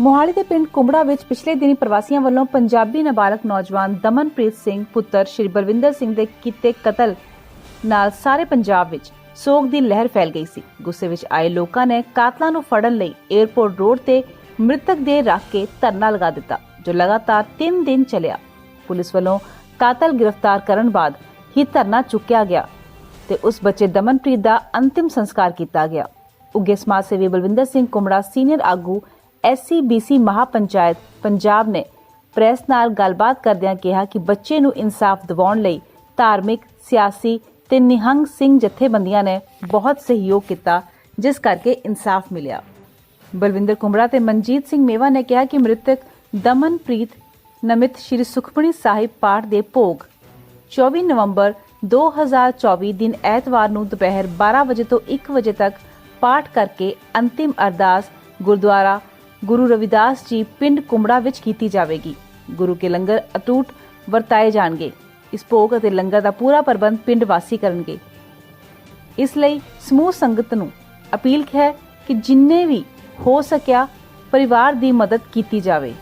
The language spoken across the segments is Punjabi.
ਮੋਹਾਲੀ ਦੇ ਪਿੰਡ ਕੁੰਬੜਾ ਵਿੱਚ ਪਿਛਲੇ ਦਿਨੀ ਪ੍ਰਵਾਸੀਆਂ ਵੱਲੋਂ ਪੰਜਾਬੀ ਨਾਬਾਲਗ ਨੌਜਵਾਨ ਦਮਨਪ੍ਰੀਤ ਸਿੰਘ ਪੁੱਤਰ ਸ਼੍ਰੀ ਬਲਵਿੰਦਰ ਸਿੰਘ ਦੇ ਕੀਤੇ ਕਤਲ ਨਾਲ ਸਾਰੇ ਪੰਜਾਬ ਵਿੱਚ ਸੋਗ ਦੀ ਲਹਿਰ ਫੈਲ ਗਈ ਸੀ। ਗੁੱਸੇ ਵਿੱਚ ਆਏ ਲੋਕਾਂ ਨੇ ਕਾਤਲਾਂ ਨੂੰ ਫੜਨ ਲਈ 에ਅਰਪੋਰਟ ਰੋਡ ਤੇ ਮ੍ਰਿਤਕ ਦੇ ਰੱਖ ਕੇ ਧਰਨਾ ਲਗਾ ਦਿੱਤਾ, ਜੋ ਲਗਾਤਾਰ 3 ਦਿਨ ਚੱਲਿਆ। ਪੁਲਿਸ ਵੱਲੋਂ ਕਾਤਲ ਗ੍ਰਿਫਤਾਰ ਕਰਨ ਬਾਅਦ ਹੀ ਧਰਨਾ ਚੁੱਕਿਆ ਗਿਆ ਤੇ ਉਸ ਬੱਚੇ ਦਮਨਪ੍ਰੀਤ ਦਾ ਅੰਤਿਮ ਸੰਸਕਾਰ ਕੀਤਾ ਗਿਆ। ਉੱਗੇ ਸਮਾਜ ਸੇਵੀ ਬਲਵਿੰਦਰ ਸਿੰਘ ਕੁਮੜਾ ਸੀਨੀਅਰ ਆਗੂ ਐਸਸੀਬੀਸੀ ਮਹਾਪੰਚਾਇਤ ਪੰਜਾਬ ਨੇ ਪ੍ਰੈਸ ਨਾਲ ਗੱਲਬਾਤ ਕਰਦਿਆਂ ਕਿਹਾ ਕਿ ਬੱਚੇ ਨੂੰ ਇਨਸਾਫ ਦਿਵਾਉਣ ਲਈ ਧਾਰਮਿਕ, ਸਿਆਸੀ ਤੇ ਨਿਹੰਗ ਸਿੰਘ ਜਥੇਬੰਦੀਆਂ ਨੇ ਬਹੁਤ ਸਹਿਯੋਗ ਕੀਤਾ, ਜਿਸ ਕਰਕੇ ਇਨਸਾਫ ਮਿਲਿਆ। ਬਲਵਿੰਦਰ ਕੁਮੜਾ ਤੇ ਮਨਜੀਤ ਸਿੰਘ ਮੇਵਾ ਨੇ ਕਿਹਾ ਕਿ ਮ੍ਰਿਤਕ ਦਮਨਪ੍ਰੀਤ ਨਮਿਤ ਸ਼੍ਰੀ ਸੁਖਮਣੀ ਸਾਹਿਬ ਪਾਠ ਦੇ ਭੋਗ 24 ਨਵੰਬਰ 2024 ਦਿਨ ਐਤਵਾਰ ਨੂੰ ਦੁਪਹਿਰ 12 ਵਜੇ ਤੋਂ 1 ਵਜੇ ਤੱਕ ਪਾਠ ਕਰਕੇ ਅੰਤਿਮ ਅਰਦਾਸ ਗੁਰਦੁਆਰਾ ਗੁਰੂ ਰਵਿਦਾਸ ਜੀ ਪਿੰਡ ਕੁੰਬੜਾ ਵਿੱਚ ਕੀਤੀ ਜਾਵੇਗੀ। ਗੁਰੂ ਕੇ ਲੰਗਰ ਅਟੂਟ ਵਰਤਾਏ ਜਾਣਗੇ। ਇਸ ਭੋਗ ਅਤੇ ਲੰਗਰ ਦਾ ਪੂਰਾ ਪ੍ਰਬੰਧ ਪਿੰਡ ਵਾਸੀ ਕਰਨਗੇ। ਇਸ ਲਈ ਸਮੂਹ ਸੰਗਤ ਨੂੰ ਅਪੀਲ ਹੈ ਕਿ ਜਿੰਨੇ ਵੀ ਹੋ ਸਕਿਆ ਪਰਿਵਾਰ ਦੀ ਮਦਦ ਕੀਤੀ ਜਾਵੇ।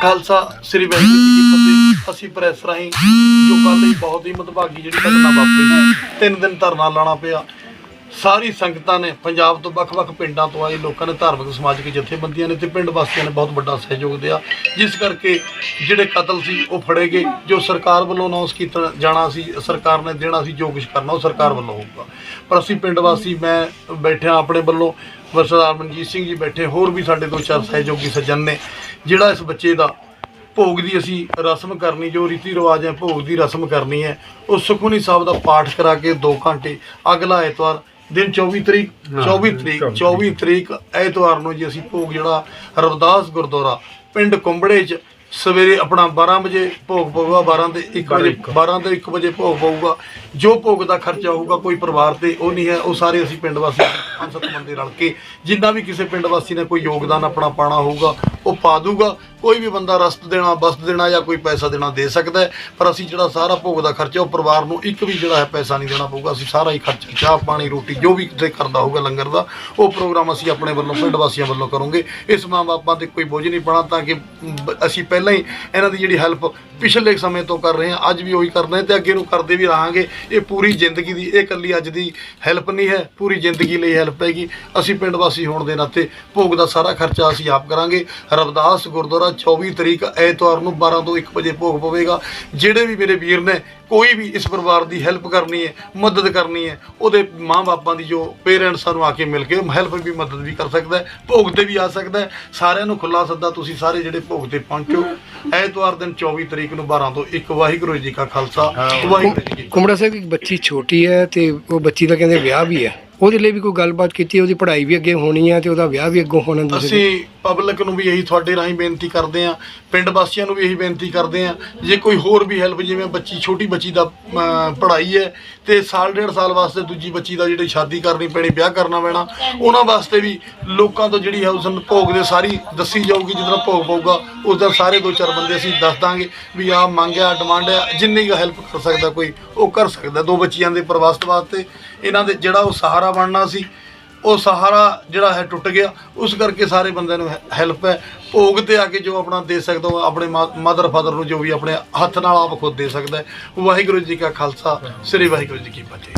ਖਾਲਸਾ, ਸ੍ਰੀ ਵਾਹਿਗੁਰੂ ਜੀ ਕੀ ਫਤਿਹ। ਅਸੀਂ ਪ੍ਰੈਸ ਰਾਹੀਂ ਜੋ ਕੱਲ ਹੀ ਬਹੁਤ ਹੀ ਮਦਭਾਗੀ ਜਿਹੜੀ ਘਟਨਾ ਵਾਪਰੀ। ਤਿੰਨ ਦਿਨ ਧਰਨਾ ਲਾਣਾ ਪਿਆ। ਸਾਰੀ ਸੰਗਤਾਂ ਨੇ, ਪੰਜਾਬ ਤੋਂ ਵੱਖ-ਵੱਖ ਪਿੰਡਾਂ ਤੋਂ ਆਏ ਲੋਕਾਂ ਨੇ ਧਾਰਮਿਕ ਸਮਾਜਿਕ ਜਥੇਬੰਦੀਆਂ ਨੇ ਤੇ ਪਿੰਡ ਵਾਸੀਆਂ ਨੇ ਬਹੁਤ ਵੱਡਾ ਸਹਿਯੋਗ ਦਿਆ। ਜਿਸ ਕਰਕੇ ਜਿਹੜੇ ਕਤਲ ਸੀ, ਉਹ ਫੜੇ ਗਏ। ਜੋ ਸਰਕਾਰ ਵੱਲੋਂ ਅਨਾਉਂਸ ਕੀਤਾ ਜਾਣਾ ਸੀ, ਸਰਕਾਰ ਨੇ ਦੇਣਾ ਸੀ, ਜੋ ਕੁਝ ਕਰਨਾ ਉਹ ਸਰਕਾਰ ਵੱਲੋਂ ਹੋਊਗਾ। ਪਰ ਅਸੀਂ ਪਿੰਡ ਵਾਸੀ, ਮੈਂ ਬੈਠਿਆ ਆਪਣੇ ਵੱਲੋਂ ਸਰਦਾਰ ਮਨਜੀਤ ਸਿੰਘ ਜੀ ਬੈਠੇ, ਹੋਰ ਵੀ ਸਾਡੇ ਦੋ ਚਾਰ ਸਹਿਯੋਗੀ ਸੱਜਣ ਨੇ, ਜਿਹੜਾ ਇਸ ਬੱਚੇ ਦਾ ਭੋਗ ਦੀ ਅਸੀਂ ਰਸਮ ਕਰਨੀ, ਜੋ ਰੀਤੀ ਰਿਵਾਜ ਹੈ, ਭੋਗ ਦੀ ਰਸਮ ਕਰਨੀ ਹੈ, ਉਹ ਸੁਖਮਨੀ ਸਾਹਿਬ ਦਾ ਪਾਠ ਕਰਾ ਕੇ 2 ਘੰਟੇ, ਅਗਲਾ ਐਤਵਾਰ ਦਿਨ 24 ਤਰੀਕ 24 ਤਰੀਕ 24 ਤਰੀਕ। ਐਤਵਾਰ ਨੂੰ ਜੀ ਅਸੀਂ ਭੋਗ ਜਿਹੜਾ ਰਵਿਦਾਸ ਗੁਰਦੁਆਰਾ ਪਿੰਡ ਕੁੰਬੜੇ 'ਚ ਸਵੇਰੇ ਆਪਣਾ 12 ਵਜੇ ਭੋਗ ਪਊਗਾ 12 ਤੇ 1 ਵਜੇ 12 ਤੇ 1 ਵਜੇ ਭੋਗ ਪਊਗਾ। ਜੋ ਭੋਗ ਦਾ ਖਰਚਾ ਹੋਊਗਾ ਕੋਈ ਪਰਿਵਾਰ ਤੇ ਉਹ ਨਹੀਂ ਹੈ ਉਹ ਸਾਰੇ ਅਸੀਂ ਪਿੰਡ ਵਾਸੀ ਪੰਜ ਸੱਤ ਬੰਦੇ ਰਲ ਕੇ ਜਿੰਨਾ ਵੀ ਕਿਸੇ ਪਿੰਡ ਵਾਸੀ ਨੇ ਕੋਈ ਯੋਗਦਾਨ ਆਪਣਾ ਪਾਣਾ ਹੋਊਗਾ ਉਹ ਪਾ ਦੂਗਾ। ਕੋਈ ਵੀ ਬੰਦਾ ਰਸਤ ਦੇਣਾ ਬਸਤ ਦੇਣਾ ਜਾਂ ਕੋਈ ਪੈਸਾ ਦੇਣਾ ਦੇ ਸਕਦਾ ਹੈ। ਪਰ ਅਸੀਂ ਜਿਹੜਾ ਸਾਰਾ ਭੋਗ ਦਾ ਖਰਚਾ, ਉਹ ਪਰਿਵਾਰ ਨੂੰ ਇੱਕ ਵੀ ਜਿਹੜਾ ਹੈ ਪੈਸਾ ਨਹੀਂ ਦੇਣਾ ਪਊਗਾ। ਅਸੀਂ ਸਾਰਾ ਹੀ ਖਰਚਾ, ਚਾਹ, ਪਾਣੀ, ਰੋਟੀ, ਜੋ ਵੀ ਕਿਤੇ ਕਰਦਾ ਹੋਊਗਾ ਲੰਗਰ ਦਾ, ਉਹ ਪ੍ਰੋਗਰਾਮ ਅਸੀਂ ਆਪਣੇ ਵੱਲੋਂ, ਪਿੰਡ ਵਾਸੀਆਂ ਵੱਲੋਂ ਕਰੋਗੇ। ਇਸ ਮਾਂ ਬਾਪਾਂ ਤੇ ਕੋਈ ਬੋਝ ਨਹੀਂ ਪਾਣਾ, ਤਾਂ ਕਿ ਅਸੀਂ ਪਹਿਲਾਂ ਹੀ ਇਹਨਾਂ ਦੀ ਜਿਹੜੀ ਹੈਲਪ ਪਿਛਲੇ ਸਮੇਂ ਤੋਂ ਕਰ ਰਹੇ ਹਾਂ, ਅੱਜ ਵੀ ਉਹੀ ਕਰਨਾ ਰਹੇ ਤੇ ਅੱਗੇ ਨੂੰ ਕਰਦੇ ਵੀ ਰਹਾਂਗੇ। ਇਹ ਪੂਰੀ ਜ਼ਿੰਦਗੀ ਦੀ, ਇਹ ਇਕੱਲੀ ਅੱਜ ਦੀ ਹੈਲਪ ਨਹੀਂ ਹੈ, ਪੂਰੀ ਜ਼ਿੰਦਗੀ ਲਈ ਹੈਲਪ ਹੈਗੀ। ਅਸੀਂ ਪਿੰਡ ਵਾਸੀ ਹੋਣ ਦੇ ਨਾਤੇ ਭੋਗ ਦਾ ਸਾਰਾ ਖਰਚਾ ਅਸੀਂ ਆਪ ਕਰਾਂਗੇ। ਰਵਿਦਾਸ ਗੁਰਦੁਆਰਾ 24 ਤਰੀਕ ਐਤਵਾਰ ਨੂੰ 12 ਤੋਂ 1 ਵਜੇ ਭੋਗ ਪਵੇਗਾ। ਜਿਹੜੇ ਵੀ ਮੇਰੇ ਵੀਰ ਨੇ ਕੋਈ ਵੀ ਇਸ ਪਰਿਵਾਰ ਦੀ ਹੈਲਪ ਕਰਨੀ ਹੈ ਮਦਦ ਕਰਨੀ ਹੈ ਉਹਦੇ ਮਾਂ-ਬਾਪਾਂ ਦੀ ਜੋ ਪੇਰੈਂਟਸਾਂ ਨੂੰ ਆ ਕੇ ਮਿਲ ਕੇ ਹੈਲਪ ਵੀ ਮਦਦ ਵੀ ਕਰ ਸਕਦਾ ਹੈ ਭੋਗ ਤੇ ਵੀ ਆ ਸਕਦਾ ਹੈ। ਸਾਰਿਆਂ ਨੂੰ ਖੁੱਲਾ ਸੱਦਾ ਤੁਸੀਂ ਸਾਰੇ ਜਿਹੜੇ ਭੋਗ ਤੇ ਪਹੁੰਚੋ। ਐਤਵਾਰ ਦਿਨ 24 ਤਰੀਕ ਨੂੰ 12 ਤੋਂ 1 ਵਾਹਿਗੁਰੂ ਜੀ ਕਾ ਖਾਲਸਾ ਵਾਹਿਗੁਰੂ ਜੀ ਕੀ ਕੁਮੜਾ ਸਾਹਿਬ ਇੱਕ ਬੱਚੀ ਛੋਟੀ ਹੈ ਤੇ ਉਹ ਬੱਚੀ ਦਾ ਕਹਿੰਦੇ ਵਿਆਹ ਵੀ ਹੈ। ਉਹਦੇ ਲਈ ਵੀ ਕੋਈ ਗੱਲਬਾਤ ਕੀਤੀ ਉਹਦੀ ਪੜ੍ਹਾਈ ਵੀ ਅੱਗੇ ਹੋਣੀ ਹੈ ਤੇ ਉਹਦਾ ਵਿਆਹ ਵੀ ਅੱਗੋਂ ਹੋਣਾ ਤੁਸੀਂ ਅਸੀਂ ਪਬਲਿਕ ਨੂੰ ਵੀ ਇਹੀ ਤੁਹਾਡੇ ਰਾਹੀਂ ਬੇਨਤੀ ਕਰਦੇ ਆਂ ਪਿੰਡ ਵਾਸੀਆਂ ਨੂੰ ਵੀ ਇਹੀ ਬੇਨਤੀ ਕਰਦੇ ਆਂ ਜੇ ਕੋਈ ਹੋਰ ਵੀ ਹੈਲਪ ਜਿਵੇਂ ਬੱਚੀ, ਛੋਟੀ ਬੱਚੀ ਦਾ ਪੜ੍ਹਾਈ ਹੈ ਤੇ ਸਾਲ, ਡੇਢ ਸਾਲ ਵਾਸਤੇ ਦੂਜੀ ਬੱਚੀ ਦਾ ਜਿਹੜੀ ਸ਼ਾਦੀ ਕਰਨੀ ਪੈਣੀ, ਵਿਆਹ ਕਰਨਾ ਪੈਣਾ, ਉਹਨਾਂ ਵਾਸਤੇ ਵੀ ਲੋਕਾਂ ਤੋਂ ਜਿਹੜੀ ਹੈ ਉਸ ਨੂੰ ਭੋਗ ਦੇ ਸਾਰੀ ਦੱਸੀ ਜਾਊਗੀ ਜਦੋਂ ਭੋਗ ਪਊਗਾ, ਉਸ ਦਾ ਸਾਰੇ ਦੋ ਚਾਰ ਬੰਦੇ ਅਸੀਂ ਦੱਸ ਦਾਂਗੇ ਵੀ ਆਹ ਮੰਗਿਆ ਡਿਮਾਂਡ ਹੈ, ਜਿੰਨੀ ਕੁ ਹੈਲਪ ਕਰ ਸਕਦਾ ਕੋਈ, ਉਹ ਕਰ ਸਕਦਾ, ਦੋ ਬੱਚੀਆਂ ਦੇ ਪ੍ਰਵਾਸਤ ਵਾਸਤੇ, ਇਹਨਾਂ ਦੇ ਜਿਹੜਾ ਉਹ ਸਹਾਰਾ ਬਣਨਾ ਸੀ ਉਹ ਸਹਾਰਾ ਜਿਹੜਾ ਹੈ ਟੁੱਟ ਗਿਆ। ਉਸ ਕਰਕੇ ਸਾਰੇ ਬੰਦਿਆਂ ਨੂੰ ਹੈਲਪ ਹੈ। ਭੋਗ ਤੇ ਆ ਕੇ ਜੋ ਆਪਣਾ ਦੇ ਸਕਦਾ ਉਹ ਆਪਣੇ ਮਦਰ ਫਾਦਰ ਨੂੰ ਜੋ ਵੀ ਆਪਣੇ ਹੱਥ ਨਾਲ ਆਪ ਖੁਦ ਦੇ ਸਕਦਾ ਵਾਹਿਗੁਰੂ ਜੀ ਕਾ ਖਾਲਸਾ। ਸ੍ਰੀ ਵਾਹਿਗੁਰੂ ਜੀ ਕੀ ਫਤਿਹ।